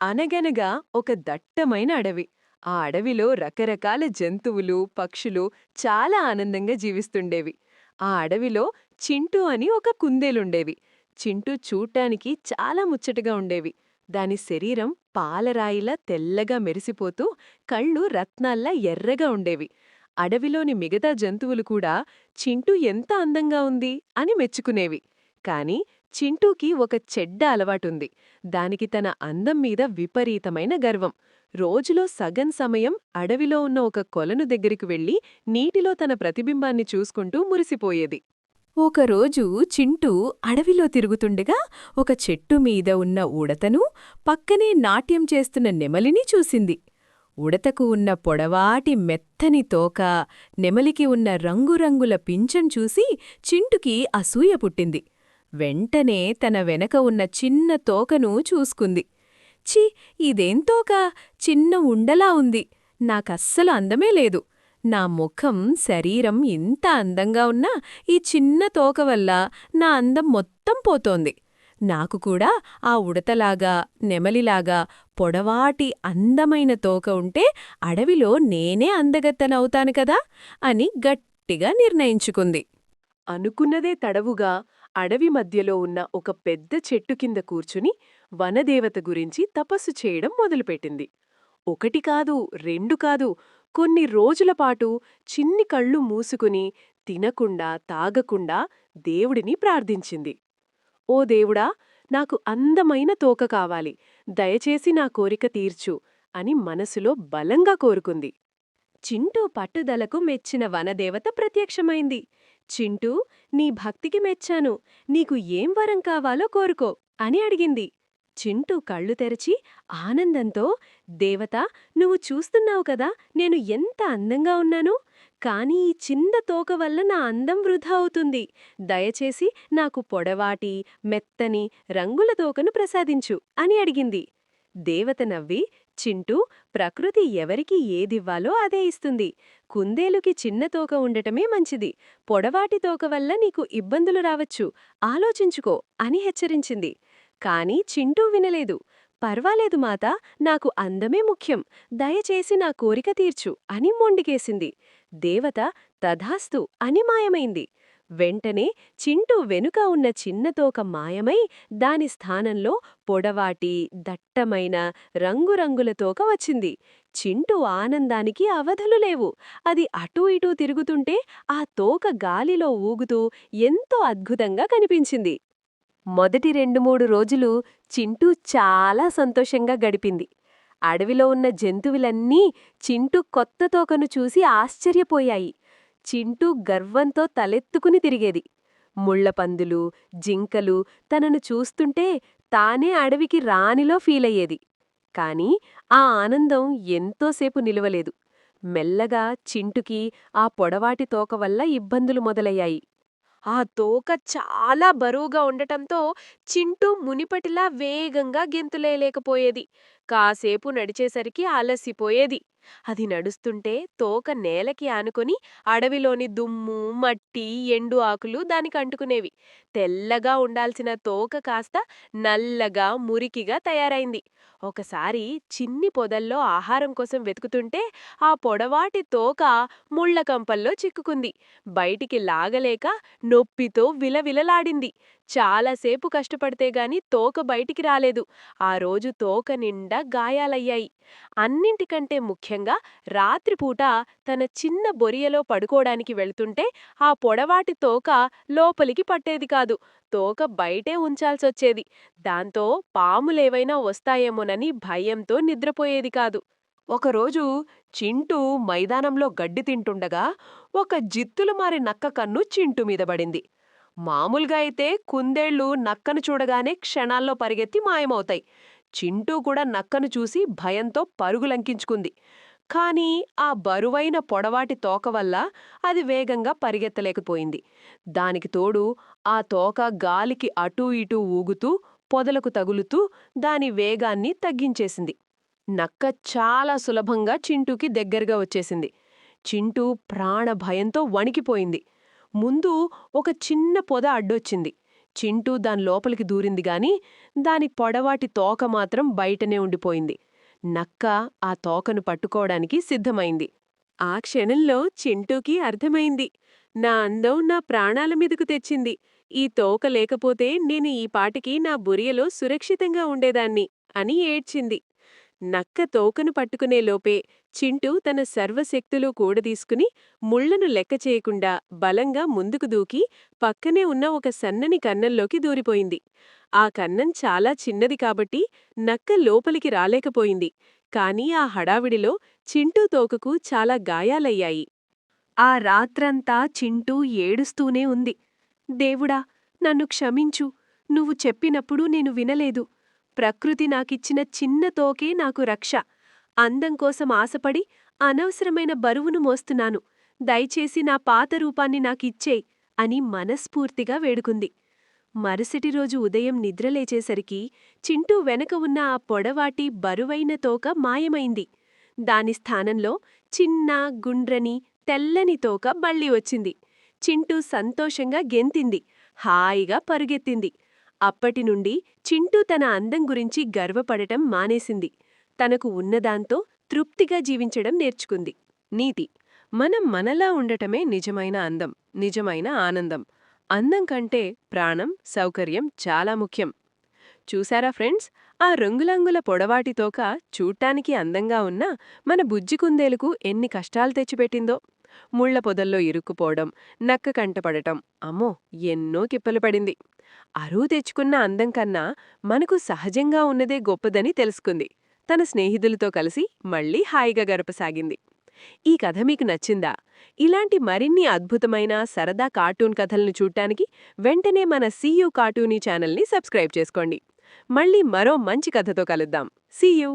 అనగనగా ఒక దట్టమైన అడవి. ఆ అడవిలో రకరకాల జంతువులు పక్షులు చాలా ఆనందంగా జీవిస్తుండేవి. ఆ అడవిలో చింటూ అని ఒక కుందేలుండేవి. చింటూ చూడ్టానికి చాలా ముచ్చటగా ఉండేవి. దాని శరీరం పాలరాయిలా తెల్లగా మెరిసిపోతూ కళ్ళు రత్నాల్లా ఎర్రగా ఉండేవి. అడవిలోని మిగతా జంతువులు కూడా చింటూ ఎంత అందంగా ఉంది అని మెచ్చుకునేవి. కాని చింటూకి ఒక చెడ్డ అలవాటుంది. దానికి తన అందం మీద విపరీతమైన గర్వం. రోజులో సగం సమయం అడవిలో ఉన్న ఒక కొలను దగ్గరికి వెళ్ళి నీటిలో తన ప్రతిబింబాన్ని చూసుకుంటూ మురిసిపోయేది. ఒకరోజు చింటూ అడవిలో తిరుగుతుండగా ఒక చెట్టు మీద ఉన్న ఉడతను పక్కనే నాట్యం చేస్తున్న నెమలిని చూసింది. ఉడతకు ఉన్న పొడవాటి మెత్తని తోక నెమలికి ఉన్న రంగురంగుల పింఛం చూసి చింటుకి అసూయ పుట్టింది. వెంటనే తన వెనక ఉన్న చిన్న తోకను చూసుకుంది. ఛీ! ఇదేం తోక? చిన్న ఉండలా ఉంది. నాకస్సలు అందమే లేదు. నా ముఖం శరీరం ఇంత అందంగా ఉన్నా ఈ చిన్న తోక వల్ల నా అందం మొత్తం పోతోంది. నాకు కూడా ఆ ఉడతలాగా నెమలిలాగా పొడవాటి అందమైన తోక ఉంటే అడవిలో నేనే అందగత్తనవుతాను కదా అని గట్టిగా నిర్ణయించుకుంది. అనుకున్నదే తడవుగా అడవి మధ్యలో ఉన్న ఒక పెద్ద చెట్టు కింద కూర్చుని వనదేవత గురించి తపస్సు చేయడం మొదలుపెట్టింది. ఒకటి కాదు రెండు కాదు కొన్ని రోజులపాటు చిన్ని కళ్ళు మూసుకుని తినకుండా తాగకుండా దేవుడిని ప్రార్థించింది. ఓ దేవుడా నాకు అందమైన తోక కావాలి. దయచేసి నా కోరిక తీర్చు అని మనసులో బలంగా కోరుకుంది. చింటూ పట్టుదలకు మెచ్చిన వనదేవత ప్రత్యక్షమైంది. చింటూ నీ భక్తికి మెచ్చాను. నీకు ఏం వరం కావాలో కోరుకో అని అడిగింది. చింటూ కళ్ళు తెరచి ఆనందంతో దేవత నువ్వు చూస్తున్నావు కదా నేను ఎంత అందంగా ఉన్నాను. కానీ ఈ చిన్న తోక వల్ల నా అందం వృధా అవుతుంది. దయచేసి నాకు పొడవాటి మెత్తని రంగుల తోకను ప్రసాదించు అని అడిగింది. దేవత నవ్వి చింటూ ప్రకృతి ఎవరికి ఏదివ్వాలో అదే ఇస్తుంది. కుందేలుకి చిన్న తోక ఉండటమే మంచిది. పొడవాటి తోక వల్ల నీకు ఇబ్బందులు రావచ్చు. ఆలోచించుకో అని హెచ్చరించింది. కాని చింటూ వినలేదు. పర్వాలేదు మాత నాకు అందమే ముఖ్యం. దయచేసి నా కోరిక తీర్చు అని మొండికేసింది. దేవత తధాస్తు అని మాయమైంది. వెంటనే చింటూ వెనుక ఉన్న చిన్నతోక మాయమై దాని స్థానంలో పొడవాటి దట్టమైన రంగురంగుల తోక వచ్చింది. చింటూ ఆనందానికి అవధులు లేవు. అది అటూ ఇటూ తిరుగుతుంటే ఆ తోక గాలిలో ఊగుతూ ఎంతో అద్భుతంగా కనిపించింది. మొదటి రెండు మూడు రోజులు చింటూ చాలా సంతోషంగా గడిపింది. అడవిలో ఉన్న జంతువులన్నీ చింటూ కొత్త తోకను చూసి ఆశ్చర్యపోయాయి. చింటూ గర్వంతో తలెత్తుకుని తిరిగేది. ముళ్ళపందులు జింకలు తనను చూస్తుంటే తానే అడవికి రానిలో ఫీలయ్యేది. కాని ఆ ఆనందం ఎంతోసేపు నిలవలేదు. మెల్లగా చింటుకి ఆ పొడవాటి తోక వల్ల ఇబ్బందులు మొదలయ్యాయి. ఆ తోక చాలా బరువుగా ఉండటంతో చింటూ మునిపటిలా వేగంగా గెంతులేయలేకపోయేది. కాసేపు నడిచేసరికి అలసిపోయేది. అది నడుస్తుంటే తోక నేలకి ఆనుకొని అడవిలోని దుమ్ము మట్టి ఎండు ఆకులు దానికి అంటుకునేవి. తెల్లగా ఉండాల్సిన తోక కాస్త నల్లగా మురికిగా తయారైంది. ఒకసారి చిన్ని పొదల్లో ఆహారం కోసం వెతుకుతుంటే ఆ పొడవాటి తోక ముళ్ళకంపల్లో చిక్కుకుంది. బయటికి లాగలేక నొప్పితో విలవిలలాడింది. చాలాసేపు కష్టపడితే గాని తోక బయటికి రాలేదు. ఆ రోజు తోక నిండా గాయాలయ్యాయి. అన్నింటికంటే ముఖ్యంగా రాత్రిపూట తన చిన్న బొరియలో పడుకోడానికి వెళ్తుంటే ఆ పొడవాటి తోక లోపలికి పట్టేది కాదు. తోక బయటే ఉంచాల్సొచ్చేది. దాంతో పాములేవైనా వస్తాయేమోనని భయంతో నిద్రపోయేది కాదు. ఒకరోజు చింటూ మైదానంలో గడ్డి తింటుండగా ఒక జిత్తులు మారి నక్క కన్ను చింటు మీద పడింది. మామూలుగా అయితే కుందేళ్ళు నక్కను చూడగానే క్షణాల్లో పరిగెత్తి మాయమవుతాయి. చింటూ కూడా నక్కను చూసి భయంతో పరుగులంకించుకుంది. కాని ఆ బరువైన పొడవాటి తోక వల్ల అది వేగంగా పరిగెత్తలేకపోయింది. దానికి తోడు ఆ తోక గాలికి అటూ ఇటూ ఊగుతూ పొదలకు తగులుతూ దాని వేగాన్ని తగ్గించేసింది. నక్క చాలా సులభంగా చింటూకి దగ్గరగా వచ్చేసింది. చింటూ ప్రాణ భయంతో వణికిపోయింది. ముందు ఒక చిన్న పొద అడ్డొచ్చింది. చింటూ దాని లోపలికి దూరింది గాని దాని పొడవాటి తోక మాత్రం బయటనే ఉండిపోయింది. నక్క ఆ తోకను పట్టుకోవడానికి సిద్ధమైంది. ఆ క్షణంలో చింటూకి అర్థమైంది. నా అందం నా ప్రాణాల మీదకు తెచ్చింది. ఈ తోక లేకపోతే నేను ఈ పాటికి నా బురియలో సురక్షితంగా ఉండేదాన్ని అని ఏడ్చింది. నక్క తోకను పట్టుకునేలోపే చింటూ తన సర్వశక్తులు కూడదీసుకుని ముళ్ళను లెక్క చేయకుండా బలంగా ముందుకు దూకి పక్కనే ఉన్న ఒక సన్నని కన్నంలోకి దూరిపోయింది. ఆ కన్నం చాలా చిన్నది కాబట్టి నక్క లోపలికి రాలేకపోయింది. కాని ఆ హడావిడిలో చింటూ తోకకు చాలా గాయాలయ్యాయి. ఆ రాత్రంతా చింటూ ఏడుస్తూనే ఉంది. దేవుడా నన్ను క్షమించు. నువ్వు చెప్పినప్పుడు నేను వినలేదు. ప్రకృతి నాకిచ్చిన చిన్న తోకే నాకు రక్ష. అందం కోసం ఆశపడి అనవసరమైన బరువును మోస్తున్నాను. దయచేసి నా పాత రూపాన్ని నాకిచ్చేయ్ అని మనస్ఫూర్తిగా వేడుకుంది. మరుసటి రోజు ఉదయం నిద్రలేచేసరికి చింటూ వెనక ఉన్న ఆ పొడవాటి బరువైన తోక మాయమైంది. దాని స్థానంలో చిన్న గుండ్రని తెల్లని తోక బళ్ళి వచ్చింది. చింటూ సంతోషంగా గెంతింది. హాయిగా పరుగెత్తింది. అప్పటినుండి చింటూ తన అందం గురించి గర్వపడటం మానేసింది. తనకు ఉన్నదాంతో తృప్తిగా జీవించడం నేర్చుకుంది. నీతి. మనం మనలా ఉండటమే నిజమైన అందం నిజమైన ఆనందం. అందం కంటే ప్రాణం సౌకర్యం చాలా ముఖ్యం. చూసారా ఫ్రెండ్స్? ఆ రంగులంగుల పొడవాటి తోక అందంగా ఉన్నా మన బుజ్జి కుందేలుకు ఎన్ని కష్టాలు తెచ్చిపెట్టిందో. ముళ్ళ పొదల్లో ఇరుక్కుపోవడం నక్క కంటపడటం అమ్మో ఎన్నో కిప్పలు పడింది. అరువు తెచ్చుకున్న అందం కన్నా మనకు సహజంగా ఉన్నదే గొప్పదని తెలుసుకుంది. తన స్నేహితులతో కలిసి మళ్ళీ హాయిగా గడపసాగింది. ఈ కథ మీకు నచ్చిందా? ఇలాంటి మరిన్ని అద్భుతమైన సరదా కార్టూన్ కథలను చూడటానికి వెంటనే మన సీయూ కార్టూనీ ఛానల్ని సబ్స్క్రైబ్ చేసుకోండి. మళ్ళీ మరో మంచి కథతో కలుద్దాం. సీయూ!